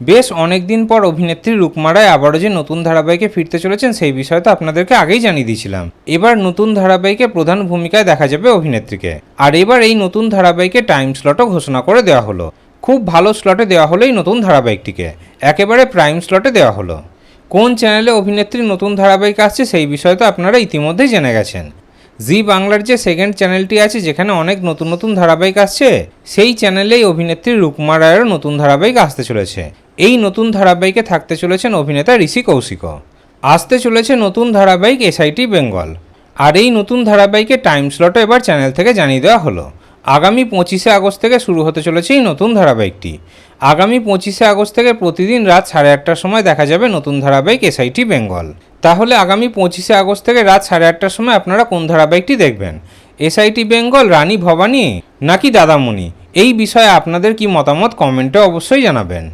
বেশ অনেক দিন পর অভিনেত্রী রূপমারায় আবারও যে নতুন ধারাবাহিকে ফিরতে চলেছেন, সেই বিষয়ে তো আপনাদেরকে আগেই জানিয়ে দিয়েছিলাম। এবার নতুন ধারাবাহিকে প্রধান ভূমিকায় দেখা যাবে অভিনেত্রীকে। আর এবার এই নতুন ধারাবাহিকে টাইম স্লটও ঘোষণা করে দেওয়া হলো। খুব ভালো স্লটে দেওয়া হলো এই নতুন ধারাবাহিকটিকে। একেবারে প্রাইম স্লটে দেওয়া হলো। কোন চ্যানেলে অভিনেত্রীর নতুন ধারাবাহিক আসছে, সেই বিষয়ে তো আপনারা ইতিমধ্যেই জেনে গেছেন। জি বাংলার যে সেকেন্ড চ্যানেলটি আছে, যেখানে অনেক নতুন নতুন ধারাবাহিক আসছে, সেই চ্যানেলেই অভিনেত্রী রুকমা রায়েরও নতুন ধারাবাহিক আসতে চলেছে। এই নতুন ধারাবাহিকে থাকতে চলেছেন অভিনেতা ঋষি কৌশিকও। আসতে চলেছে নতুন ধারাবাহিক এসআইটি বেঙ্গল। আর এই নতুন ধারাবাহিকে টাইম স্লটও এবার চ্যানেল থেকে জানিয়ে দেওয়া হলো। আগামী পঁচিশে আগস্ট থেকে শুরু হতে চলেছে এই নতুন ধারাবাহিকটি। আগামী পঁচিশে আগস্ট থেকে প্রতিদিন রাত সাড়ে আটটার সময় দেখা যাবে নতুন ধারাবাহিক এসআইটি বেঙ্গল। তাহলে আগামী পঁচিশে আগস্ট থেকে রাত সাড়ে আটটার সময় আপনারা কোন ধারাবাহিকটি দেখবেন? এসআইটি বেঙ্গল, রানী ভবানী নাকি দাদামণি? এই বিষয়ে আপনাদের কি মতামত কমেন্টে অবশ্যই জানাবেন।